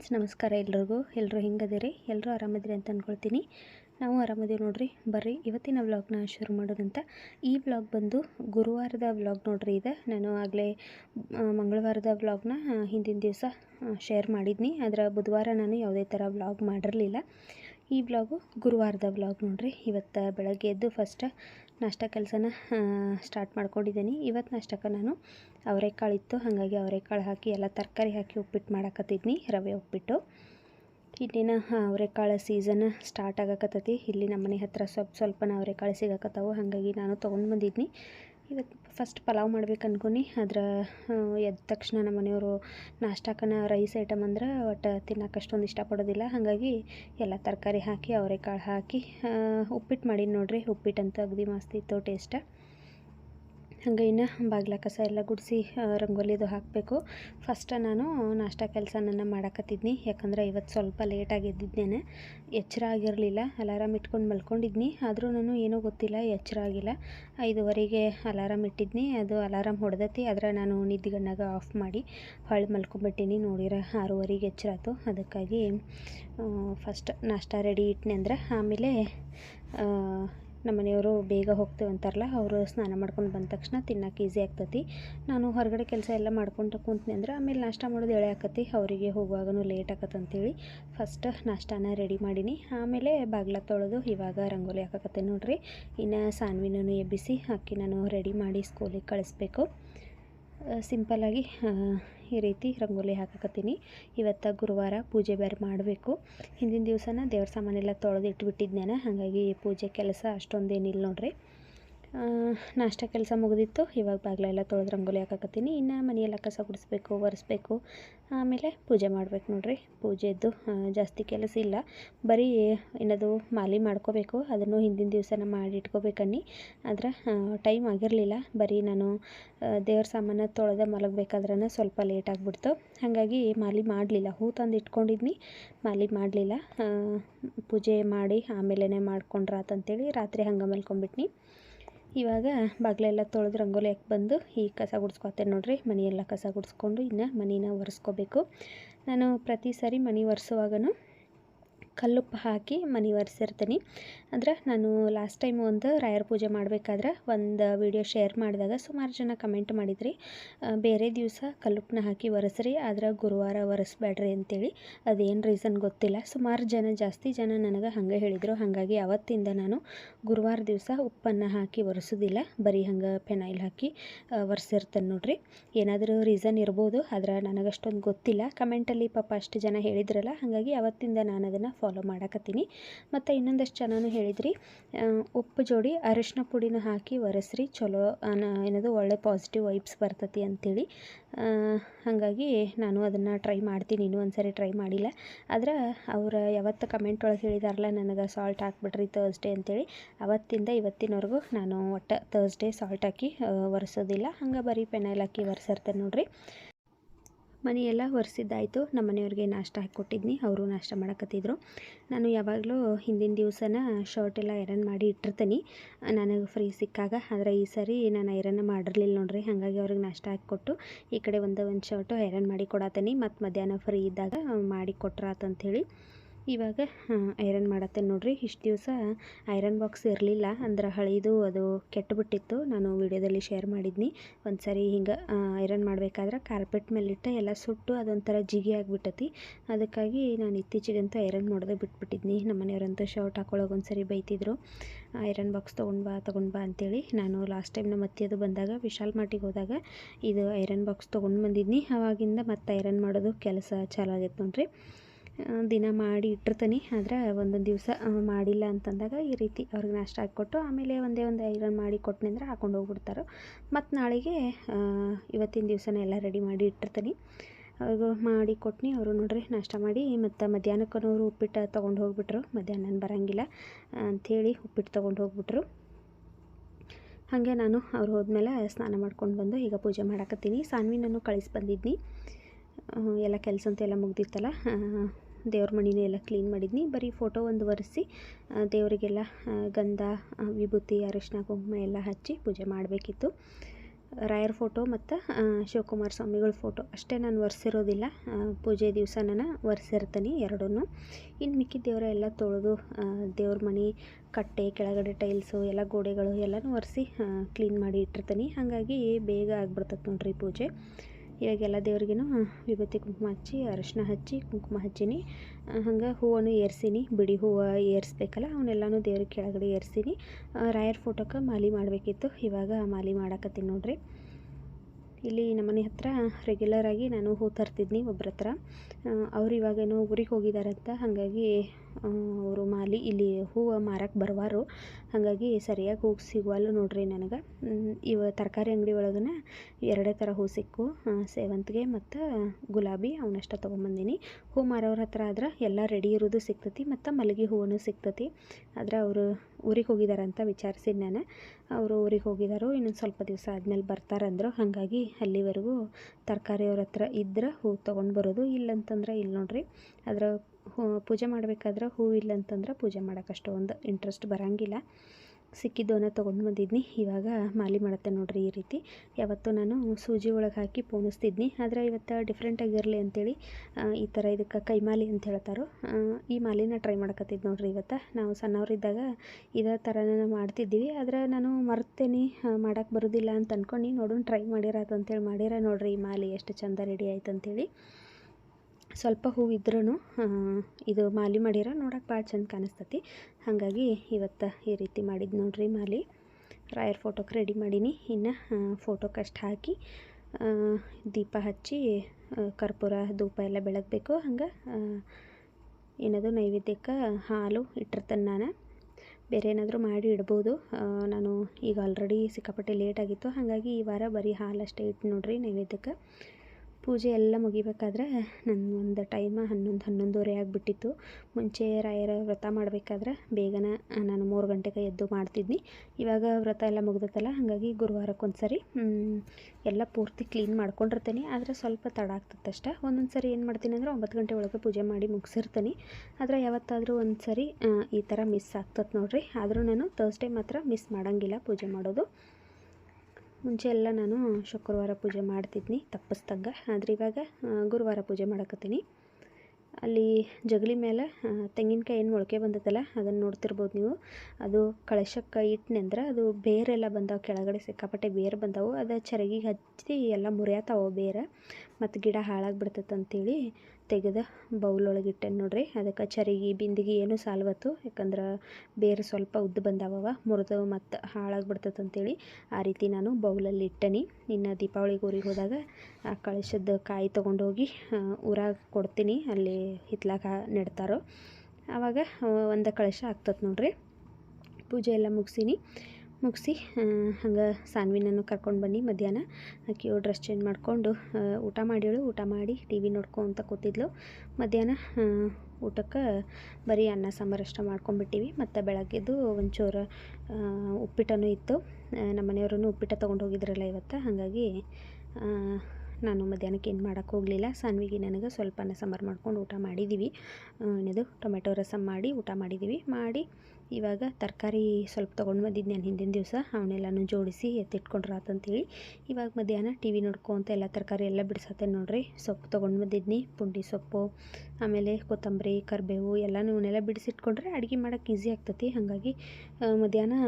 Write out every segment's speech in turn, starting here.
Friends, ನಮಸ್ಕಾರ ಎಲ್ರಿಗೂ. ಎಲ್ಲರೂ ಹೆಂಗದಿರಿ? ಎಲ್ಲರೂ ಆರಾಮದಿರಿ ಅಂತ ಅಂದ್ಕೊಳ್ತೀನಿ ನಾವು ಆರಾಮದೀವಿ ನೋಡ್ರಿ. ಬರ್ರಿ, ಇವತ್ತಿನ ವ್ಲಾಗ್ನ ಶುರು ಮಾಡೋದಂತ. ಈ ವ್ಲಾಗ್ ಬಂದು ಗುರುವಾರದ ವ್ಲಾಗ್ ನೋಡ್ರಿ ಇದೆ. ನಾನು ಆಗಲೇ ಮಂಗಳವಾರದ ವ್ಲಾಗ್ನ ಹಿಂದಿನ ದಿವಸ ಶೇರ್ ಮಾಡಿದ್ನಿ. ಆದರೆ ಬುಧವಾರ ನಾನು ಯಾವುದೇ ಥರ ವ್ಲಾಗ್ ಮಾಡಿರಲಿಲ್ಲ. ಈ ವ್ಲಾಗು ಗುರುವಾರದ ವ್ಲಾಗ್ ನೋಡಿರಿ. ಇವತ್ತು ಬೆಳಗ್ಗೆ ಎದ್ದು ಫಸ್ಟ್ ನಾಷ್ಟ ಕೆಲಸನ ಸ್ಟಾರ್ಟ್ ಮಾಡ್ಕೊಂಡಿದ್ದೀನಿ. ಇವತ್ತು ನಾಷ್ಟಕ್ಕೆ ನಾನು ಅವರೆಕಾಳು ಇತ್ತು. ಹಾಗಾಗಿ ಅವರೆಕಾಳು ಹಾಕಿ ಎಲ್ಲ ತರಕಾರಿ ಹಾಕಿ ಉಪ್ಪಿಟ್ಟು ಮಾಡಕತ್ತಿದ್ನಿ, ರವೆ ಉಪ್ಪಿಟ್ಟು. ಇಲ್ಲಿನ ಅವರೆಕಾಳು ಸೀಸನ್ ಸ್ಟಾರ್ಟ್ ಆಗಕತ್ತೈತಿ. ಇಲ್ಲಿ ನಮ್ಮ ಮನೆ ಹತ್ರ ಸ್ವಲ್ಪ ಸ್ವಲ್ಪನ ಅವರೆಕಾಳು ಸಿಗಕತ್ತಾವು. ಹಾಗಾಗಿ ನಾನು ತೊಗೊಂಡು ಬಂದಿದ್ನಿ. ಇವತ್ತು ಫಸ್ಟ್ ಪಲಾವ್ ಮಾಡ್ಬೇಕು ಅನ್ಕೊನಿ ಅದ್ರ ಎದ್ದ ತಕ್ಷಣ ನಮ್ಮ ಮನೆಯವರು ನಾಷ್ಟಕ್ಕನ ರೈಸ್ ಐಟಮ್ ಅಂದ್ರೆ ಒಟ್ಟು ತಿನ್ನಕ್ಕೆ ಅಷ್ಟೊಂದು ಇಷ್ಟಪಡೋದಿಲ್ಲ. ಹಾಗಾಗಿ ಎಲ್ಲ ತರಕಾರಿ ಹಾಕಿ, ಅವರೆಕಾಳು ಹಾಕಿ ಉಪ್ಪಿಟ್ಟು ಮಾಡೀನಿ ನೋಡ್ರಿ. ಉಪ್ಪಿಟ್ಟಂತೂ ಅಗದಿ ಮಸ್ತ್ ಇತ್ತು ಟೇಸ್ಟ್ ಹಂಗೆ ಇನ್ನು ಬಾಗಿಲ ಕಸ ಎಲ್ಲ ಗುಡಿಸಿ ರಂಗೋಲಿದು ಹಾಕಬೇಕು. ಫಸ್ಟ್ ನಾನು ನಾಷ್ಟ ಕೆಲಸ ನನ್ನ ಮಾಡಕತ್ತಿದ್ನಿ. ಯಾಕಂದ್ರೆ ಇವತ್ತು ಸ್ವಲ್ಪ ಲೇಟಾಗಿ ಎದ್ದಿದ್ದೇನೆ. ಎಚ್ಚರ ಆಗಿರಲಿಲ್ಲ. ಅಲಾರಾಮ್ ಇಟ್ಕೊಂಡು ಮಲ್ಕೊಂಡಿದ್ನಿ. ಆದರೂ ನಾನು ಏನೂ ಗೊತ್ತಿಲ್ಲ, ಎಚ್ಚರ ಆಗಿಲ್ಲ. ಐದುವರೆಗೆ ಅಲಾರಾಮ್ ಇಟ್ಟಿದ್ನಿ. ಅದು ಅಲಾರಾಮ್ ಹೊಡೆದತಿ. ಆದರೆ ನಾನು ನಿದ್ದಿಗಣ್ಣಾಗ ಆಫ್ ಮಾಡಿ ಹೊಳ್ಳಿ ಮಲ್ಕೊಂಬಿಟ್ಟಿನಿ. ನೋಡಿರ ಆರೂವರೆಗೆ ಎಚ್ಚರ ಆಯ್ತು. ಅದಕ್ಕಾಗಿ ಫಸ್ಟ್ ನಾಷ್ಟ ರೆಡಿ ಇಟ್ನಿ ಅಂದ್ರೆ ಆಮೇಲೆ ನಮ್ಮ ಮನೆಯವರು ಬೇಗ ಹೋಗ್ತೇವೆ ಅಂತಾರಲ್ಲ, ಅವರು ಸ್ನಾನ ಮಾಡ್ಕೊಂಡು ಬಂದ ತಕ್ಷಣ ತಿನ್ನಕ್ಕೆ ಈಸಿ ಆಗ್ತತಿ. ನಾನು ಹೊರಗಡೆ ಕೆಲಸ ಎಲ್ಲ ಮಾಡ್ಕೊಂಡು ಕುಂತ್ನಿ ಅಂದ್ರೆ ಆಮೇಲೆ ನಾಷ್ಟ ಮಾಡೋದು ಎಳೆ ಆಕತಿ, ಅವರಿಗೆ ಹೋಗುವಾಗನೂ ಲೇಟ್ ಆಕತ್ತೆ ಅಂತೇಳಿ ಫಸ್ಟ್ ನಾಷ್ಟಾನ ರೆಡಿ ಮಾಡೀನಿ. ಆಮೇಲೆ ಬಾಗ್ಲ ತೊಳೆದು ಇವಾಗ ರಂಗೋಲಿ ಹಾಕಕತ್ತೆ ನೋಡಿರಿ. ಇನ್ನು ಸಾನ್ವಿನೂ ಎಬ್ಬಿಸಿ ಹಾಕಿ ನಾನು ರೆಡಿ ಮಾಡಿ ಸ್ಕೂಲಿಗೆ ಕಳಿಸ್ಬೇಕು. ಸಿಂಪಲ್ಲಾಗಿ ಈ ರೀತಿ ರಂಗೋಲಿ ಹಾಕಕತ್ತೀನಿ. ಇವತ್ತು ಗುರುವಾರ ಪೂಜೆ ಬೇರೆ ಮಾಡಬೇಕು. ಹಿಂದಿನ ದಿವಸನ ದೇವ್ರ ಸಾಮಾನೆಲ್ಲ ತೊಳೆದು ಇಟ್ಬಿಟ್ಟಿದ್ನೇನ ಹಾಗಾಗಿ ಪೂಜೆ ಕೆಲಸ ಅಷ್ಟೊಂದೇನಿಲ್ಲ ನೋಡ್ರಿ. ನಾಷ್ಟ ಕೆಲಸ ಮುಗಿದಿತ್ತು. ಇವಾಗ ಬಾಗಿಲೆಲ್ಲ ತೊಳೆದು ರಂಗೋಲಿ ಹಾಕಕತ್ತೀನಿ. ಇನ್ನು ಮನೆಯೆಲ್ಲ ಕಸ ಗುಡಿಸ್ಬೇಕು, ಒರೆಸ್ಬೇಕು. ಆಮೇಲೆ ಪೂಜೆ ಮಾಡ್ಬೇಕು ನೋಡ್ರಿ. ಪೂಜೆದ್ದು ಜಾಸ್ತಿ ಕೆಲಸ ಇಲ್ಲ. ಬರೀ ಏನದು ಮಾಲಿ ಮಾಡ್ಕೋಬೇಕು. ಅದನ್ನು ಹಿಂದಿನ ದಿವಸನ ಮಾಡಿ ಇಟ್ಕೋಬೇಕನ್ನಿ. ಆದ್ರೆ ಟೈಮ್ ಆಗಿರಲಿಲ್ಲ. ಬರೀ ನಾನು ದೇವ್ರ ಸಾಮಾನು ತೊಳೆದ ಮಲಗಬೇಕಾದ್ರೆ ಸ್ವಲ್ಪ ಲೇಟ್ ಆಗಿಬಿಡ್ತು. ಹಾಗಾಗಿ ಮಾಲಿ ಮಾಡಲಿಲ್ಲ. ಹೂ ತಂದು ಇಟ್ಕೊಂಡಿದ್ನಿ. ಮಾಲಿ ಮಾಡಲಿಲ್ಲ. ಪೂಜೆ ಮಾಡಿ ಆಮೇಲೆ ಮಾಡ್ಕೊಂಡ್ರಾತಂತೇಳಿ ರಾತ್ರಿ ಹಂಗೆ ಮಲ್ಕೊಂಬಿಟ್ನಿ ಇವಾಗ ಬಾಗಿಲೆಲ್ಲ ತೊಳೆದು ರಂಗೋಲಿ ಹಾಕಿ ಬಂದು ಈ ಕಸ ಗುಡಿಸ್ಕೊತೇನೆ ನೋಡ್ರಿ. ಮನೆಯೆಲ್ಲ ಕಸ ಗುಡಿಸ್ಕೊಂಡು ಇನ್ನು ಮನೇನ ಒರೆಸ್ಕೋಬೇಕು. ನಾನು ಪ್ರತಿ ಸಾರಿ ಮನೆ ಒರೆಸುವಾಗನು ಕಲ್ಲುಪ್ಪು ಹಾಕಿ ಮನೆ ಒರೆಸಿರ್ತೀನಿ. ಅಂದ್ರೆ ನಾನು ಲಾಸ್ಟ್ ಟೈಮ್ ಒಂದು ರಾಯರ ಪೂಜೆ ಮಾಡಬೇಕಾದ್ರೆ ಒಂದು ವಿಡಿಯೋ ಶೇರ್ ಮಾಡಿದಾಗ ಸುಮಾರು ಜನ ಕಮೆಂಟ್ ಮಾಡಿದ್ರಿ ಬೇರೆ ದಿವಸ ಕಲ್ಲುಪ್ಪನ್ನ ಹಾಕಿ ಒರೆಸ್ರಿ, ಆದ್ರೆ ಗುರುವಾರ ಒರೆಸ್ಬೇಡ್ರಿ ಅಂತೇಳಿ. ಅದೇನು ರೀಸನ್ ಗೊತ್ತಿಲ್ಲ. ಸುಮಾರು ಜನ, ಜಾಸ್ತಿ ಜನ ನನಗೆ ಹಂಗೆ ಹೇಳಿದರು. ಹಾಗಾಗಿ ಅವತ್ತಿಂದ ನಾನು ಗುರುವಾರ ದಿವಸ ಉಪ್ಪನ್ನು ಹಾಕಿ ಒರೆಸೋದಿಲ್ಲ. ಬರೀ ಹಂಗೆ ಪೆನೈಲ್ ಹಾಕಿ ಒರೆಸಿರ್ತೇನೆ ನೋಡ್ರಿ. ಏನಾದರೂ ರೀಸನ್ ಇರ್ಬೋದು, ಆದ್ರೆ ನನಗಷ್ಟೊಂದು ಗೊತ್ತಿಲ್ಲ. ಕಮೆಂಟಲ್ಲಿ ಪಾಪ ಅಷ್ಟು ಜನ ಹೇಳಿದ್ರಲ್ಲ, ಹಾಗಾಗಿ ಅವತ್ತಿಂದ ನಾನು ಅದನ್ನು ಫಾಲೋ ಮಾಡಕತ್ತೀನಿ. ಮತ್ತು ಇನ್ನೊಂದಷ್ಟು ಜನನೂ ಹೇಳಿದ್ರಿ ಉಪ್ಪು ಜೋಡಿ ಅರಿಶಿನ ಪುಡಿನ ಹಾಕಿ ಒರೆಸ್ರಿ, ಚಲೋ ಏನದು ಒಳ್ಳೆ ಪಾಸಿಟಿವ್ ವೈಬ್ಸ್ ಬರ್ತತಿ ಅಂಥೇಳಿ ಹಾಗಾಗಿ ನಾನು ಅದನ್ನು ಟ್ರೈ ಮಾಡ್ತೀನಿ, ಇನ್ನೂ ಒಂದು ಸರಿ ಟ್ರೈ ಮಾಡಿಲ್ಲ. ಆದ್ರೆ ಅವ್ರು ಯಾವತ್ತು ಕಮೆಂಟ್ ಒಳಗೆ ಹೇಳಿದಾರಲ್ಲ ನನಗೆ ಸಾಲ್ಟ್ ಹಾಕ್ಬಿಡ್ರಿ ತರ್ಸ್ಡೇ ಅಂತೇಳಿ. ಅವತ್ತಿಂದ ಇವತ್ತಿನವರೆಗೂ ನಾನು ಒಟ್ಟು ತರ್ಸ್ಡೇ ಸಾಲ್ಟ್ ಹಾಕಿ ಒರೆಸೋದಿಲ್ಲ. ಹಂಗೆ ಬರೀ ಪೆನೈಲ್ ಹಾಕಿ ಒರೆಸಿರ್ತೇನೆ ನೋಡ್ರಿ. ಮನೆಯೆಲ್ಲ ಒರೆಸಿದ್ದಾಯಿತು. ನಮ್ಮ ಮನೆಯವ್ರಿಗೆ ನಾಷ್ಟ ಹಾಕಿಕೊಟ್ಟಿದ್ನಿ. ಅವರು ನಾಷ್ಟ ಮಾಡಕತ್ತಿದ್ರು. ನಾನು ಯಾವಾಗಲೂ ಹಿಂದಿನ ದಿವಸನ ಶರ್ಟ್ ಎಲ್ಲ ಐರನ್ ಮಾಡಿ ಇಟ್ಟಿರ್ತೀನಿ. ನನಗೆ ಫ್ರೀ ಸಿಕ್ಕಾಗ. ಆದರೆ ಈ ಸರಿ ನಾನು ಐರನ್ ಮಾಡಿರಲಿಲ್ಲ ನೋಡ್ರಿ. ಹಾಗಾಗಿ ಅವ್ರಿಗೆ ನಾಷ್ಟ ಹಾಕಿಕೊಟ್ಟು ಈ ಕಡೆ ಒಂದು ಒಂದು ಶರ್ಟು ಐರನ್ ಮಾಡಿ ಕೊಡತ್ತೀನಿ ಮತ್ತು ಮಧ್ಯಾಹ್ನ ಫ್ರೀ ಇದ್ದಾಗ ಮಾಡಿ ಕೊಟ್ರಾತಂಥೇಳಿ ಇವಾಗ ಐರನ್ ಮಾಡತ್ತೆ ನೋಡ್ರಿ. ಇಷ್ಟು ದಿವಸ ಐರನ್ ಬಾಕ್ಸ್ ಇರಲಿಲ್ಲ ಅಂದ್ರೆ ಹಳೇದು ಅದು ಕೆಟ್ಟುಬಿಟ್ಟಿತ್ತು ನಾನು ವಿಡಿಯೋದಲ್ಲಿ ಶೇರ್ ಮಾಡಿದ್ನಿ. ಒಂದು ಸರಿ ಹಿಂಗೆ ಐರನ್ ಮಾಡಬೇಕಾದ್ರೆ ಕಾರ್ಪೆಟ್ ಮೇಲಿಟ್ಟು ಎಲ್ಲ ಸುಟ್ಟು ಅದೊಂಥರ ಜಿಗಿ ಆಗಿಬಿಟ್ಟತಿ. ಅದಕ್ಕಾಗಿ ನಾನು ಇತ್ತೀಚೆಗಂತೂ ಐರನ್ ಮಾಡೋದೇ ಬಿಟ್ಬಿಟ್ಟಿದ್ನಿ. ನಮ್ಮ ಮನೆಯವರಂತೂ ಶರ್ಟ್ ಹಾಕೊಳ್ಳೋಕೆ ಒಂದು ಸರಿ ಬೈತಿದ್ರು. ಐರನ್ ಬಾಕ್ಸ್ ತೊಗೊಂಡು ಬಾ ತೊಗೊಂಡು ಬಾ ಅಂತೇಳಿ ನಾನು ಲಾಸ್ಟ್ ಟೈಮ್ ನಮ್ಮ ಅದು ಬಂದಾಗ ವಿಶಾಲ್ ಮಾರ್ಟಿಗೆ ಹೋದಾಗ ಇದು ಐರನ್ ಬಾಕ್ಸ್ ತೊಗೊಂಡು ಬಂದಿದ್ನಿ. ಆವಾಗಿಂದ ಮತ್ತೆ ಐರನ್ ಮಾಡೋದು ಕೆಲಸ ಚಾಲು ಆಗೈತೆ ನೋಡ್ರಿ. ದಿನ ಮಾಡಿ ಇಟ್ಟಿರ್ತೀನಿ. ಆದರೆ ಒಂದೊಂದು ದಿವಸ ಮಾಡಿಲ್ಲ ಅಂತಂದಾಗ ಈ ರೀತಿ ಅವ್ರಿಗೆ ನಾಷ್ಟ ಹಾಕ್ಕೊಟ್ಟು ಆಮೇಲೆ ಒಂದೇ ಒಂದು ಐರನ್ ಮಾಡಿ ಕೊಟ್ಟನೆಂದ್ರೆ ಹಾಕೊಂಡು ಹೋಗ್ಬಿಡ್ತಾರೆ. ಮತ್ತು ನಾಳೆಗೆ ಇವತ್ತಿನ ದಿವಸನೇ ಎಲ್ಲ ರೆಡಿ ಮಾಡಿ ಇಟ್ಟಿರ್ತೀನಿ. ಅವ್ರಿಗೂ ಮಾಡಿ ಕೊಟ್ನಿ. ಅವರು ನೋಡ್ರಿ ನಾಷ್ಟ ಮಾಡಿ ಮತ್ತು ಮಧ್ಯಾಹ್ನಕ್ಕನವರು ಉಪ್ಪಿಟ್ಟು ತೊಗೊಂಡು ಹೋಗ್ಬಿಟ್ರು. ಮಧ್ಯಾಹ್ನ ಬರೋಂಗಿಲ್ಲ ಅಂಥೇಳಿ ಉಪ್ಪಿಟ್ಟು ತೊಗೊಂಡು ಹೋಗ್ಬಿಟ್ರು. ಹಾಗೆ ನಾನು ಅವ್ರು ಹೋದ್ಮೇಲೆ ಸ್ನಾನ ಮಾಡ್ಕೊಂಡು ಬಂದು ಈಗ ಪೂಜೆ ಮಾಡಕತ್ತೀನಿ. ಸಾನ್ವಿನನ್ನು ಕಳಿಸಿ ಬಂದಿದ್ನಿ. ಎಲ್ಲ ಕೆಲಸ ಅಂತೆಲ್ಲ ಮುಗ್ದಿತ್ತಲ್ಲ ದೇವ್ರ ಮಣಿನೇ ಎಲ್ಲ ಕ್ಲೀನ್ ಮಾಡಿದ್ನಿ. ಬರೀ ಫೋಟೋ ಒಂದು ಒರೆಸಿ ದೇವರಿಗೆಲ್ಲ ಗಂಧ ವಿಭೂತಿ, ಅರಿಶಿನ, ಕುಂಕುಮ ಎಲ್ಲ ಹಚ್ಚಿ ಪೂಜೆ ಮಾಡಬೇಕಿತ್ತು. ರಾಯರ ಫೋಟೋ ಮತ್ತು ಶಿವಕುಮಾರ ಸ್ವಾಮಿಗಳ ಫೋಟೋ ಅಷ್ಟೇ ನಾನು ಒರೆಸಿರೋದಿಲ್ಲ. ಪೂಜೆ ದಿವಸ ನಾನು ಒರೆಸಿರ್ತೀನಿ ಎರಡೂ ಇನ್ನು ಮಿಕ್ಕಿದ ದೇವರ ಎಲ್ಲ ತೊಳೆದು ದೇವ್ರ ಮನೆ ಕಟ್ಟೆ, ಕೆಳಗಡೆ ಟೈಲ್ಸು ಎಲ್ಲ ಗೋಡೆಗಳು ಎಲ್ಲನೂ ಒರೆಸಿ ಕ್ಲೀನ್ ಮಾಡಿ ಇಟ್ಟಿರ್ತೀನಿ. ಹಾಗಾಗಿ ಬೇಗ ಆಗ್ಬಿಡ್ತದೆ ನೋಡ್ರಿ ಪೂಜೆ. ಇವಾಗೆಲ್ಲ ದೇವ್ರಿಗೂ ವಿಭೂತಿ ಕುಂಕುಮ ಹಚ್ಚಿ ಅರಿಶಿನ ಹಚ್ಚಿ, ಕುಂಕುಮ ಹಚ್ಚೀನಿ. ಹಂಗೆ ಹೂವನ್ನು ಏರ್ಸೀನಿ. ಬಿಡಿ ಹೂವು ಏರಿಸ್ಬೇಕಲ್ಲ, ಅವನ್ನೆಲ್ಲನೂ ದೇವ್ರ ಕೆಳಗಡೆ ಏರ್ಸೀನಿ. ರಾಯರ ಫೋಟೋಕ್ಕೆ ಮಾಲೆ ಮಾಡಬೇಕಿತ್ತು. ಇವಾಗ ಮಾಲಿ ಮಾಡಕತ್ತೀನಿ ನೋಡಿರಿ. ಇಲ್ಲಿ ನಮ್ಮನೆ ಹತ್ರ ರೆಗ್ಯುಲರಾಗಿ ನಾನು ಹೂ ತರ್ತಿದ್ನಿ ಒಬ್ಬರ ಹತ್ರ. ಅವ್ರು ಇವಾಗೇನೋ ಊರಿಗೆ ಹೋಗಿದ್ದಾರಂತ ಹಾಗಾಗಿ ಅವರು ಮಾಲಿ ಇಲ್ಲಿ ಹೂವು ಮಾರಕ್ಕೆ ಬರುವಾರು. ಹಾಗಾಗಿ ಸರಿಯಾಗಿ ಹೂವು ಸಿಗುವಲ್ಲ ನೋಡ್ರಿ ನನಗೆ. ಇವ ತರಕಾರಿ ಅಂಗಡಿ ಒಳಗನ ಎರಡೇ ಥರ ಹೂ ಸಿಕ್ಕು. ಸೇವಂತಿಗೆ ಮತ್ತು ಗುಲಾಬಿ ಅವನಷ್ಟ ತೊಗೊಂಬಂದೀನಿ. ಹೂ ಮಾರೋರ ಹತ್ರ ಆದ್ರೆ ಎಲ್ಲ ರೆಡಿ ಇರೋದು ಸಿಗ್ತತಿ ಮತ್ತು ಮಲ್ಲಿಗೆ ಹೂವೂ ಸಿಗ್ತೈತಿ. ಆದ್ರೆ ಅವರು ಊರಿಗೆ ಹೋಗಿದಾರಂತ ವಿಚಾರಿಸಿದ ನಾನು. ಅವರು ಊರಿಗೆ ಹೋಗಿದ್ದಾರೋ ಇನ್ನೊಂದು ಸ್ವಲ್ಪ ದಿವಸ ಆದಮೇಲೆ ಬರ್ತಾರಂದ್ರು ಹಾಗಾಗಿ ಅಲ್ಲಿವರೆಗೂ ತರಕಾರಿಯವ್ರ ಹತ್ರ ಇದ್ರೆ ಹೂ ತೊಗೊಂಡು ಬರೋದು ಇಲ್ಲಂತಂದ್ರೆ ಇಲ್ಲಿ ನೋಡ್ರಿ. ಅದರ ಪೂಜೆ ಮಾಡಬೇಕಾದ್ರೆ ಹೂ ಇಲ್ಲಂತಂದ್ರೆ ಪೂಜೆ ಮಾಡೋಕೆ ಅಷ್ಟೊಂದು ಇಂಟ್ರೆಸ್ಟ್ ಬರೋಂಗಿಲ್ಲ. ಸಿಕ್ಕಿದ್ದವನ್ನ ತೊಗೊಂಡು ಬಂದಿದ್ನಿ. ಇವಾಗ ಮಾಲೆ ಮಾಡುತ್ತೆ ನೋಡ್ರಿ ಈ ರೀತಿ. ಯಾವತ್ತೂ ನಾನು ಸೂಜಿ ಒಳಗೆ ಹಾಕಿ ಪೋಣಿಸ್ತಿದ್ನಿ. ಆದರೆ ಇವತ್ತು ಡಿಫ್ರೆಂಟಾಗಿರಲಿ ಅಂತೇಳಿ ಈ ಥರ ಇದಕ್ಕೆ ಕೈಮಾಲಿ ಅಂತ ಹೇಳ್ತಾರೋ ಈ ಮಾಲಿನ ಟ್ರೈ ಮಾಡಕತ್ತಿದ್ದು ನೋಡ್ರಿ ಇವತ್ತು. ನಾವು ಸಣ್ಣವರಿದ್ದಾಗ ಇದೇ ಥರನೇ ಮಾಡ್ತಿದ್ದೀವಿ. ಆದರೆ ನಾನು ಮರ್ತೇನೆ ಮಾಡೋಕ್ಕೆ ಬರೋದಿಲ್ಲ ಅಂತ ಅಂದ್ಕೊಂಡು ನೋಡೋಣ ಟ್ರೈ ಮಾಡಿರೋದು ಅಂತೇಳಿ ಮಾಡಿರ ನೋಡಿರಿ ಈ ಮಾಲೆ ಎಷ್ಟು ಚಂದ ರೆಡಿ ಆಯ್ತು ಅಂತೇಳಿ ಸ್ವಲ್ಪ ಹೂವು ಇದ್ರೂ ಇದು ಮಾಲೆ ಮಾಡಿರ ನೋಡೋಕೆ ಭಾಳ ಚಂದ ಕಾಣಿಸ್ತತಿ. ಹಾಗಾಗಿ ಇವತ್ತು ಈ ರೀತಿ ಮಾಡಿದ್ದು ನೋಡಿರಿ ಮಾಲೆ. ರಾಯರ್ ಫೋಟೋಕ್ಕೆ ರೆಡಿ ಮಾಡೀನಿ. ಇನ್ನು ಫೋಟೋಕ್ಕೆ ಅಷ್ಟು ಹಾಕಿ ದೀಪ ಹಚ್ಚಿ ಕರ್ಪೂರ, ಧೂಪ ಎಲ್ಲ ಬೆಳಗಬೇಕು. ಹಂಗೆ ಏನದು ನೈವೇದ್ಯಕ್ಕೆ ಹಾಲು ಇಟ್ಟಿರ್ತೇನೆ ನಾನು. ಬೇರೆ ಏನಾದರೂ ಮಾಡಿ ಇಡ್ಬೋದು. ನಾನು ಈಗ ಆಲ್ರೆಡಿ ಸಿಕ್ಕಾಪಟ್ಟೆ ಲೇಟ್ ಆಗಿತ್ತು. ಹಾಗಾಗಿ ಈ ವಾರ ಬರೀ ಹಾಲಷ್ಟೇ ಇಟ್ಟು ನೋಡ್ರಿ ನೈವೇದ್ಯಕ್ಕೆ. ಪೂಜೆ ಎಲ್ಲ ಮುಗಿಬೇಕಾದ್ರೆ ನನಗೊಂದು ಟೈಮ ಹನ್ನೊಂದು ಹನ್ನೊಂದುವರೆ ಆಗಿಬಿಟ್ಟಿತ್ತು. ಮುಂಚೆ ರಾಯರ ವ್ರತ ಮಾಡಬೇಕಾದ್ರೆ ಬೇಗನೆ ನಾನು ಮೂರು ಗಂಟೆಗೆ ಎದ್ದು ಮಾಡ್ತಿದ್ನಿ. ಇವಾಗ ವ್ರತ ಎಲ್ಲ ಮುಗ್ದತ್ತಲ್ಲ ಹಾಗಾಗಿ ಗುರುವಾರಕ್ಕೆ ಒಂದು ಸರಿ ಎಲ್ಲ ಪೂರ್ತಿ ಕ್ಲೀನ್ ಮಾಡ್ಕೊಂಡಿರ್ತೀನಿ. ಆದರೆ ಸ್ವಲ್ಪ ತಡ ಆಗ್ತದೆ ಅಷ್ಟೇ. ಒಂದೊಂದು ಸರಿ ಏನು ಮಾಡ್ತೀನಿ ಅಂದರೆ ಒಂಬತ್ತು ಗಂಟೆ ಒಳಗೆ ಪೂಜೆ ಮಾಡಿ ಮುಗಿಸಿರ್ತೀನಿ. ಆದರೆ ಯಾವತ್ತಾದರೂ ಒಂದು ಸರಿ ಈ ಥರ ಮಿಸ್ ಆಗ್ತದೆ ನೋಡಿರಿ. ಆದರೂ ನಾನು ತರ್ಸ್ಡೇ ಮಾತ್ರ ಮಿಸ್ ಮಾಡೋಂಗಿಲ್ಲ ಪೂಜೆ ಮಾಡೋದು. ಮುಂಚೆ ಎಲ್ಲ ನಾನು ಶುಕ್ರವಾರ ಪೂಜೆ ಮಾಡ್ತಿದ್ನಿ ತಪ್ಪಿಸ್ದಂಗ ಆದರೆ ಇವಾಗ ಗುರುವಾರ ಪೂಜೆ ಮಾಡಕತ್ತೀನಿ. ಅಲ್ಲಿ ಜಗಲಿ ಮೇಲೆ ತೆಂಗಿನಕಾಯಿ ಏನು ಮೊಳಕೆ ಬಂದದಲ್ಲ ಅದನ್ನು ನೋಡ್ತಿರ್ಬೋದು ನೀವು. ಅದು ಕಳಶಕ್ಕೆ ಇಟ್ಟನೆಂದ್ರೆ ಅದು ಬೇರೆಲ್ಲ ಬಂದಾವೆ, ಕೆಳಗಡೆ ಸಿಕ್ಕಾಪಟ್ಟೆ ಬೇರು ಬಂದವು. ಅದು ಚರಗಿಗೆ ಹಚ್ಚಿ ಎಲ್ಲ ಮುರಿಯತ್ತಾವ ಬೇರೆ. ಮತ್ತು ಗಿಡ ಹಾಳಾಗಿ ಬಿಡ್ತೈತೆ ಅಂತೇಳಿ ತೆಗೆದು ಬೌಲೊಳಗೆ ಇಟ್ಟೇನೆ ನೋಡ್ರಿ. ಅದಕ್ಕೆ ಚರಿಗೆ, ಬಿಂದಿಗೆ ಏನು ಸಾಲ್ವತ್ತು. ಯಾಕಂದ್ರೆ ಬೇರೆ ಸ್ವಲ್ಪ ಉದ್ದು ಬಂದಾವ ಮುರಿದು ಮತ್ತು ಹಾಳಾಗ್ಬಿಡ್ತೈತೆ ಅಂತೇಳಿ ಆ ರೀತಿ ನಾನು ಬೌಲಲ್ಲಿ ಇಟ್ಟನಿ. ಇನ್ನು ದೀಪಾವಳಿಗೆ ಊರಿಗೆ ಹೋದಾಗ ಆ ಕಳಶದ ಕಾಯಿ ತೊಗೊಂಡೋಗಿ ಊರಾಗ ಕೊಡ್ತೀನಿ ಅಲ್ಲಿ ಹಿತ್ಲಾಗ ನೆಡ್ತಾರೋ. ಆವಾಗ ಒಂದು ಕಳಶ ಆಗ್ತದೆ ನೋಡ್ರಿ. ಪೂಜೆ ಎಲ್ಲ ಮುಗಿಸೀನಿ. ಮುಗಿಸಿ ಹಂಗೆ ಸಾನ್ವಿನನ್ನು ಕರ್ಕೊಂಡು ಬನ್ನಿ ಮಧ್ಯಾಹ್ನ. ಆಕೆ ಡ್ರೆಸ್ ಚೇಂಜ್ ಮಾಡಿಕೊಂಡು ಊಟ ಮಾಡಿಳು ಊಟ ಮಾಡಿ ಟಿ ವಿ ನೋಡ್ಕೊತ ಕೂತಿದ್ಲು. ಮಧ್ಯಾಹ್ನ ಊಟಕ್ಕೆ ಬರೀ ಅನ್ನ, ಸಾಂಬಾರು ಅಷ್ಟೇ ಮಾಡ್ಕೊಂಬಿಟ್ಟಿವಿ ಮತ್ತು ಬೆಳಗ್ಗೆದ್ದು ಒಂಚೂರು ಉಪ್ಪಿಟ್ಟನೂ ಇತ್ತು. ನಮ್ಮ ಮನೆಯವ್ರೂ ಉಪ್ಪಿಟ್ಟು ತೊಗೊಂಡು ಹೋಗಿದ್ರಲ್ಲ ಇವತ್ತು. ಹಾಗಾಗಿ ನಾನು ಮಧ್ಯಾಹ್ನಕ್ಕೆ ಏನು ಮಾಡೋಕ್ಕೆ ಹೋಗಲಿಲ್ಲ. ಸಾನ್ವಿಗೆ ನನಗೆ ಸ್ವಲ್ಪ ಅನ್ನ, ಸಾಂಬಾರು ಮಾಡ್ಕೊಂಡು ಊಟ ಮಾಡಿದ್ದೀವಿ ಏನದು ಟೊಮೆಟೊ ರಸಮ್ ಮಾಡಿ ಊಟ ಮಾಡಿದ್ದೀವಿ ಮಾಡಿ ಇವಾಗ ತರಕಾರಿ ಸ್ವಲ್ಪ ತೊಗೊಂಡು ಬಂದಿದ್ದು ನಾನು ಹಿಂದಿನ ದಿವಸ. ಅವನ್ನೆಲ್ಲನೂ ಜೋಡಿಸಿ ಎತ್ತಿಟ್ಕೊಂಡ್ರೆ ಆತಂತೇಳಿ. ಇವಾಗ ಮಧ್ಯಾಹ್ನ ಟಿ ವಿ ನೋಡ್ಕೊತ ಎಲ್ಲ ತರಕಾರಿ ಎಲ್ಲ ಬಿಡ್ಸತ್ತೆ ನೋಡ್ರಿ. ಸೊಪ್ಪು ತೊಗೊಂಡು ಬಂದಿದ್ನಿ, ಪುಂಡಿ ಸೊಪ್ಪು, ಆಮೇಲೆ ಕೊತ್ತಂಬರಿ, ಕರಿಬೇವು ಎಲ್ಲನೂ ಇವನ್ನೆಲ್ಲ ಬಿಡಿಸಿಟ್ಕೊಂಡ್ರೆ ಅಡುಗೆ ಮಾಡೋಕೆ ಈಸಿ ಆಗ್ತತಿ. ಹಾಗಾಗಿ ಮಧ್ಯಾಹ್ನ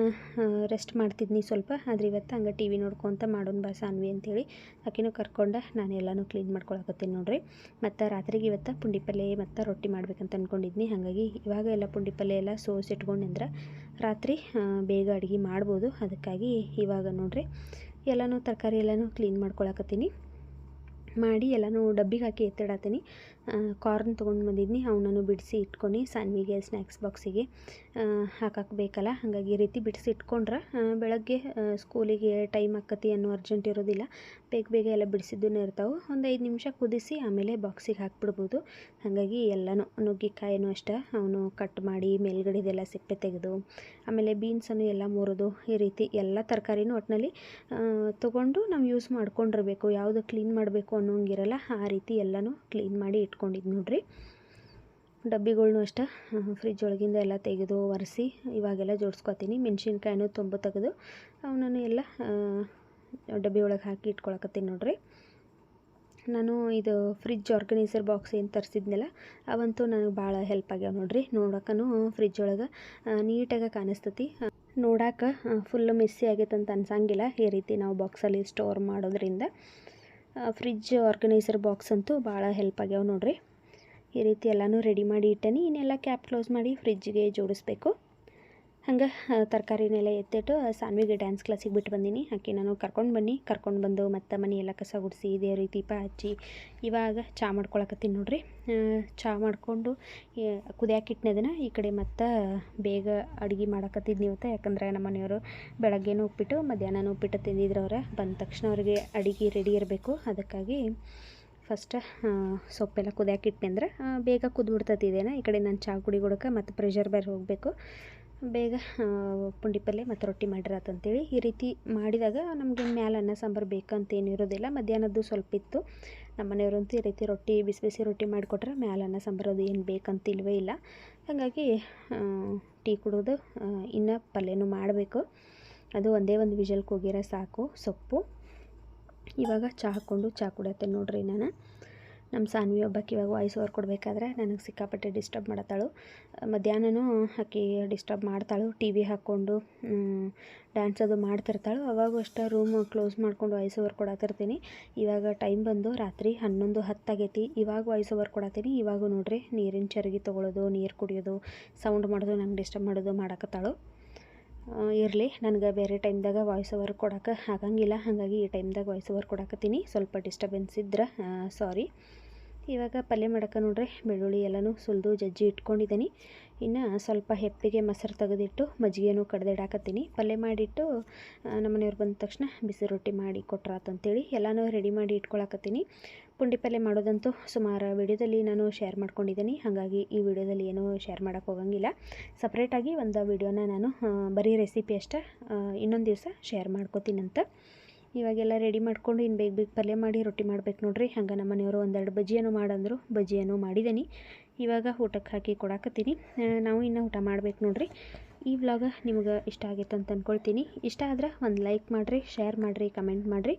ರೆಸ್ಟ್ ಮಾಡ್ತಿದ್ನಿ ಸ್ವಲ್ಪ. ಆದರೆ ಇವತ್ತು ಹಂಗೆ ಟಿ ವಿ ನೋಡ್ಕೊತ ಮಾಡೋಣ ಬಾ ಸಾನ್ವಿ ಅಂತೇಳಿ ಆಕೆನೂ ಕರ್ಕೊಂಡು ನಾನು ಎಲ್ಲನೂ ಕ್ಲೀನ್ ಮಾಡ್ಕೊಳಕತ್ತೀನಿ ನೋಡ್ರಿ. ಮತ್ತು ರಾತ್ರಿಗೆ ಇವತ್ತು ಪುಂಡಿ ಪಲ್ಯ ಮತ್ತು ರೊಟ್ಟಿ ಮಾಡ್ಬೇಕಂತ ಅಂದ್ಕೊಂಡಿದ್ನಿ ಹಾಗಾಗಿ ಇವಾಗ ಎಲ್ಲ ಪುಂಡಿ ಪಲ್ಯ ಎಲ್ಲ ಸೋಸಿಟ್ಕೊಂಡು ಅಂದ್ರೆ ರಾತ್ರಿ ಬೇಗ ಅಡುಗೆ ಮಾಡ್ಬೋದು. ಅದಕ್ಕಾಗಿ ಇವಾಗ ನೋಡಿರಿ, ಎಲ್ಲನೂ ತರಕಾರಿ ಎಲ್ಲನೂ ಕ್ಲೀನ್ ಮಾಡ್ಕೊಳಕತ್ತೀನಿ. ಮಾಡಿ ಎಲ್ಲನೂ ಡಬ್ಬಿಗೆ ಹಾಕಿ ಎತ್ತಿಡತ್ತೀನಿ ಕಾರ್ನ್ ತೊಗೊಂಡು ಬಂದಿದ್ನಿ. ಅವನನ್ನು ಬಿಡಿಸಿ ಇಟ್ಕೊಂಡು, ಸಾನ್ವಿಗೆ ಸ್ನ್ಯಾಕ್ಸ್ ಬಾಕ್ಸಿಗೆ ಹಾಕಕ್ಕೆ ಬೇಕಲ್ಲ ಹಾಗಾಗಿ ಈ ರೀತಿ ಬಿಡಿಸಿ ಇಟ್ಕೊಂಡ್ರೆ ಬೆಳಗ್ಗೆ ಸ್ಕೂಲಿಗೆ ಟೈಮ್ ಆಕತಿ ಅನ್ನೋ ಅರ್ಜೆಂಟ್ ಇರೋದಿಲ್ಲ. ಬೇಗ ಬೇಗ ಎಲ್ಲ ಬಿಡಿಸಿದ್ದೂ ಇರ್ತಾವೆ. ಒಂದು ಐದು ನಿಮಿಷ ಕುದಿಸಿ ಆಮೇಲೆ ಬಾಕ್ಸಿಗೆ ಹಾಕ್ಬಿಡ್ಬೋದು. ಹಾಗಾಗಿ ಎಲ್ಲನೂ, ನುಗ್ಗಿಕಾಯಿನೂ ಅಷ್ಟೇ ಅವನು ಕಟ್ ಮಾಡಿ ಮೇಲ್ಗಡೆದೆಲ್ಲ ಸಿಪ್ಪೆ ತೆಗೆದು, ಆಮೇಲೆ ಬೀನ್ಸನ್ನು ಎಲ್ಲ ಮುರಿದು ಈ ರೀತಿ ಎಲ್ಲ ತರಕಾರಿನೂ ಒಟ್ಟಿನಲ್ಲಿ ತೊಗೊಂಡು ನಾವು ಯೂಸ್ ಮಾಡ್ಕೊಂಡಿರ್ಬೇಕು. ಯಾವುದು ಕ್ಲೀನ್ ಮಾಡಬೇಕು ಅನ್ನೋಂಗಿರಲ್ಲ, ಆ ರೀತಿ ಎಲ್ಲನೂ ಕ್ಲೀನ್ ಮಾಡಿ ಇಟ್ಕೊಂಡಿದ್ದು ನೋಡ್ರಿ. ಡಬ್ಬಿಗಳ್ನು ಅಷ್ಟೇ ಫ್ರಿಜ್ ಒಳಗಿಂದ ಎಲ್ಲ ತೆಗೆದು ಒರೆಸಿ ಇವಾಗೆಲ್ಲ ಜೋಡಿಸ್ಕೊತೀನಿ. ಮೆಣಸಿನ್ಕಾಯಿನೂ ತುಂಬ ತೆಗೆದು ಅವನನ್ನು ಎಲ್ಲ ಡಬ್ಬಿ ಒಳಗೆ ಹಾಕಿ ಇಟ್ಕೊಳಕತ್ತೀನಿ ನೋಡಿರಿ. ನಾನು ಇದು ಫ್ರಿಜ್ ಆರ್ಗನೈಸರ್ ಬಾಕ್ಸ್ ಏನು ತರಿಸಿದ್ನಲ್ಲ, ಅವಂತೂ ನನಗೆ ಭಾಳ ಹೆಲ್ಪ್ ಆಗ್ಯಾವ ನೋಡ್ರಿ. ನೋಡೋಕ್ಕೂ ಫ್ರಿಜ್ ಒಳಗೆ ನೀಟಾಗಿ ಕಾಣಿಸ್ತತಿ. ನೋಡಾಕ ಫುಲ್ ಮೆಸ್ಸಿ ಆಗೈತೆ ಅಂತ ಅನ್ಸಂಗಿಲ್ಲ. ಈ ರೀತಿ ನಾವು ಬಾಕ್ಸಲ್ಲಿ ಸ್ಟೋರ್ ಮಾಡೋದ್ರಿಂದ. ಫ್ರಿಜ್ ಆರ್ಗನೈಸರ್ ಬಾಕ್ಸ್ ಅಂತೂ ಭಾಳ ಹೆಲ್ಪ್ ಆಗ್ಯಾವ ನೋಡಿರಿ. ಈ ರೀತಿ ಎಲ್ಲನೂ ರೆಡಿ ಮಾಡಿ ಇಟ್ಟೇನಿ. ಇನ್ನೆಲ್ಲ ಕ್ಯಾಪ್ ಕ್ಲೋಸ್ ಮಾಡಿ ಫ್ರಿಜ್ಗೆ ಜೋಡಿಸ್ಬೇಕು. ಹಂಗೆ ತರಕಾರಿನೆಲ್ಲ ಎತ್ತಿಟ್ಟು ಸಾನ್ವಿಗೆ ಡ್ಯಾನ್ಸ್ ಕ್ಲಾಸಿಗೆ ಬಿಟ್ಟು ಬಂದೀನಿ. ಆಕೆ ನಾನು ಕರ್ಕೊಂಡು ಬನ್ನಿ. ಕರ್ಕೊಂಡು ಬಂದು ಮತ್ತು ಮನೆಯೆಲ್ಲ ಕಸ ಗುಡಿಸಿ ದೇವ್ರಿಗೆ ದೀಪ ಹಚ್ಚಿ, ಇವಾಗ ಚಹಾ ಮಾಡ್ಕೊಳಕತ್ತೀನಿ ನೋಡ್ರಿ. ಚಹಾ ಮಾಡಿಕೊಂಡು ಅದನ್ನು ಈ ಕಡೆ ಮತ್ತು ಬೇಗ ಅಡುಗೆ ಮಾಡಕತ್ತಿದ್ನಿ ಇವತ್ತು. ಯಾಕಂದ್ರೆ ನಮ್ಮ ಮನೆಯವರು ಬೆಳಗ್ಗೆನೂ ಉಪ್ಪಿಟ್ಟು ಮಧ್ಯಾಹ್ನ ಉಪ್ಪಿಟ್ಟು ತಿಂದಿದ್ರು ಅವ್ರೆ ಬಂದ ತಕ್ಷಣ ಅವ್ರಿಗೆ ಅಡುಗೆ ರೆಡಿ ಇರಬೇಕು. ಅದಕ್ಕಾಗಿ ಫಸ್ಟ್ ಸೊಪ್ಪೆಲ್ಲ ಕುದಿಯಾಕಿಟ್ಟೆ ಅಂದ್ರೆ ಬೇಗ ಕುದ್ದು ಇದೇನ. ಈ ಕಡೆ ನಾನು ಚಹಾ ಕುಡಿ ಕೊಡೋಕೆ ಮತ್ತು ಪ್ರೆಷರ್ ಬೇರೆ ಹೋಗಬೇಕು. ಬೇಗ ಪುಂಡಿ ಪಲ್ಯ ಮತ್ತು ರೊಟ್ಟಿ ಮಾಡಿರತ್ತಂತೇಳಿ ಈ ರೀತಿ ಮಾಡಿದಾಗ ನಮಗೆ ಮ್ಯಾಲೆ ಅನ್ನ, ಸಾಂಬಾರು ಬೇಕಂತೇನು ಇರೋದಿಲ್ಲ. ಮಧ್ಯಾಹ್ನದ್ದು ಸ್ವಲ್ಪ ಇತ್ತು. ನಮ್ಮ ಈ ರೀತಿ ರೊಟ್ಟಿ, ಬಿಸಿ ಬಿಸಿ ರೊಟ್ಟಿ ಮಾಡಿಕೊಟ್ರೆ ಮ್ಯಾಲ ಅನ್ನ, ಸಾಂಬಾರು ಅದು ಏನು ಬೇಕಂತ ಇಲ್ಲವೇ ಇಲ್ಲ. ಹಾಗಾಗಿ ಟೀ ಕುಡಿದು ಇನ್ನು ಪಲ್ಯನೂ ಮಾಡಬೇಕು. ಅದು ಒಂದೇ ಒಂದು ವಿಜಲ್ ಕೂಗಿರ ಸಾಕು ಸೊಪ್ಪು. ಇವಾಗ ಚಹಾ ಹಾಕ್ಕೊಂಡು ಚಹಾ ಕುಡಿಯತ್ತೆ ನೋಡ್ರಿ ನಾನು. ನಮ್ಮ ಸಾನ್ವಿ ಒಬ್ಬಕ್ಕೆ ಇವಾಗ ವಾಯ್ಸ್ ಓವರ್ ಕೊಡಬೇಕಾದ್ರೆ ನನಗೆ ಸಿಕ್ಕಾಪಟ್ಟೆ ಡಿಸ್ಟರ್ಬ್ ಮಾಡತ್ತಾಳು. ಮಧ್ಯಾಹ್ನನೂ ಆಕೆ ಡಿಸ್ಟರ್ಬ್ ಮಾಡ್ತಾಳು, ಟಿ ವಿ ಹಾಕ್ಕೊಂಡು ಡ್ಯಾನ್ಸ್ ಅದು ಮಾಡ್ತಿರ್ತಾಳು. ಅವಾಗೂ ಅಷ್ಟೇ ರೂಮ್ ಕ್ಲೋಸ್ ಮಾಡ್ಕೊಂಡು ವಾಯ್ಸ್ ಓವರ್ ಕೊಡತ್ತಿರ್ತೀನಿ ಇವಾಗ ಟೈಮ್ ಬಂದು ರಾತ್ರಿ ಹನ್ನೊಂದು ಹತ್ತಾಗೈತಿ ಇವಾಗ ವಾಯ್ಸ್ ಓವರ್ ಕೊಡತ್ತೀನಿ ಇವಾಗೂ ನೋಡಿರಿ, ನೀರಿನ ಚರಗಿ ತೊಗೊಳೋದು, ನೀರು ಕುಡಿಯೋದು ಸೌಂಡ್ ಮಾಡೋದು ನಂಗೆ ಡಿಸ್ಟರ್ಬ್ ಮಾಡೋದು ಮಾಡಕತ್ತಾಳು. ಇರಲಿ, ನನಗೆ ಬೇರೆ ಟೈಮ್ದಾಗ ವಾಯ್ಸ್ ಓವರ್ ಕೊಡೋಕೆ ಆಗಂಗಿಲ್ಲ. ಹಾಗಾಗಿ ಈ ಟೈಮ್ದಾಗ ವಾಯ್ಸ್ ಓವರ್ ಕೊಡಕತ್ತೀನಿ. ಸ್ವಲ್ಪ ಡಿಸ್ಟರ್ಬೆನ್ಸ್ ಇದ್ರೆ ಸಾರಿ ಇವಾಗ ಪಲ್ಯ ಮಾಡಕ್ಕೆ ನೋಡ್ರಿ, ಬೆಳ್ಳುಳ್ಳಿ ಎಲ್ಲನೂ ಸುಲಿದು ಜಜ್ಜಿ ಇಟ್ಕೊಂಡಿದ್ದೀನಿ ಇನ್ನು ಸ್ವಲ್ಪ ಹೆಪ್ಪಿಗೆ ಮೊಸರು ತೆಗೆದಿಟ್ಟು ಮಜ್ಜಿಗೆನೂ ಕಡ್ದಿಡಾಕತ್ತೀನಿ. ಪಲ್ಯ ಮಾಡಿಟ್ಟು ನಮ್ಮನೆಯವ್ರು ಬಂದ ತಕ್ಷಣ ಬಿಸಿ ರೊಟ್ಟಿ ಮಾಡಿ ಕೊಟ್ರಾತಂತೇಳಿ ಎಲ್ಲನೂ ರೆಡಿ ಮಾಡಿ ಇಟ್ಕೊಳಕತ್ತೀನಿ. ಪುಂಡಿ ಪಲ್ಯ ಮಾಡೋದಂತೂ ಸುಮಾರು ವಿಡಿಯೋದಲ್ಲಿ ನಾನು ಶೇರ್ ಮಾಡ್ಕೊಂಡಿದ್ದೀನಿ ಹಾಗಾಗಿ ಈ ವಿಡಿಯೋದಲ್ಲಿ ಏನೂ ಶೇರ್ ಮಾಡೋಕ್ಕೆ ಹೋಗಂಗಿಲ್ಲ. ಸಪ್ರೇಟಾಗಿ ಒಂದು ವಿಡಿಯೋನ ನಾನು ಬರೀ ರೆಸಿಪಿ ಅಷ್ಟೇ ಇನ್ನೊಂದು ದಿವಸ ಶೇರ್ ಮಾಡ್ಕೋತೀನಂತ. ಇವಾಗೆಲ್ಲ ರೆಡಿ ಮಾಡ್ಕೊಂಡು ಇನ್ನು ಬೇಗ ಬೇಗ ಪಲ್ಯ ಮಾಡಿ ರೊಟ್ಟಿ ಮಾಡ್ಬೇಕು ನೋಡ್ರಿ. ಹಂಗೆ ನಮ್ಮ ಮನೆಯವರು ಒಂದೆರಡು ಬಜ್ಜಿಯನ್ನು ಮಾಡಂದರು. ಬಜ್ಜಿಯನ್ನು ಮಾಡಿದ್ದೀನಿ ಇವಾಗ ಊಟಕ್ಕೆ ಹಾಕಿ ಕೊಡಾಕತ್ತೀನಿ. ನಾವು ಇನ್ನು ಊಟ ಮಾಡ್ಬೇಕು ನೋಡ್ರಿ. ಈ ವ್ಲಾಗ ನಿಮ್ಗೆ ಇಷ್ಟ ಆಗೈತೆ ಅಂತ ಅಂದ್ಕೊಳ್ತೀನಿ ಇಷ್ಟ ಆದ್ರೆ ಒಂದು ಲೈಕ್ ಮಾಡಿರಿ ಶೇರ್ ಮಾಡಿರಿ ಕಮೆಂಟ್ ಮಾಡಿರಿ.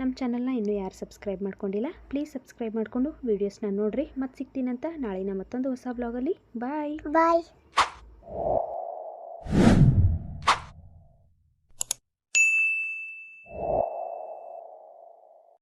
ನಮ್ಮ ಚಾನಲ್ನ ಇನ್ನೂ ಯಾರು ಸಬ್ಸ್ಕ್ರೈಬ್ ಮಾಡ್ಕೊಂಡಿಲ್ಲ ಪ್ಲೀಸ್ ಸಬ್ಸ್ಕ್ರೈಬ್ ಮಾಡಿಕೊಂಡು ವೀಡಿಯೋಸ್ನ ನೋಡಿರಿ. ಮತ್ತೆ ಸಿಗ್ತೀನಂತ ನಾಳಿನ ಮತ್ತೊಂದು ಹೊಸ ವ್ಲಾಗಲ್ಲಿ ಬಾಯ್ Bye.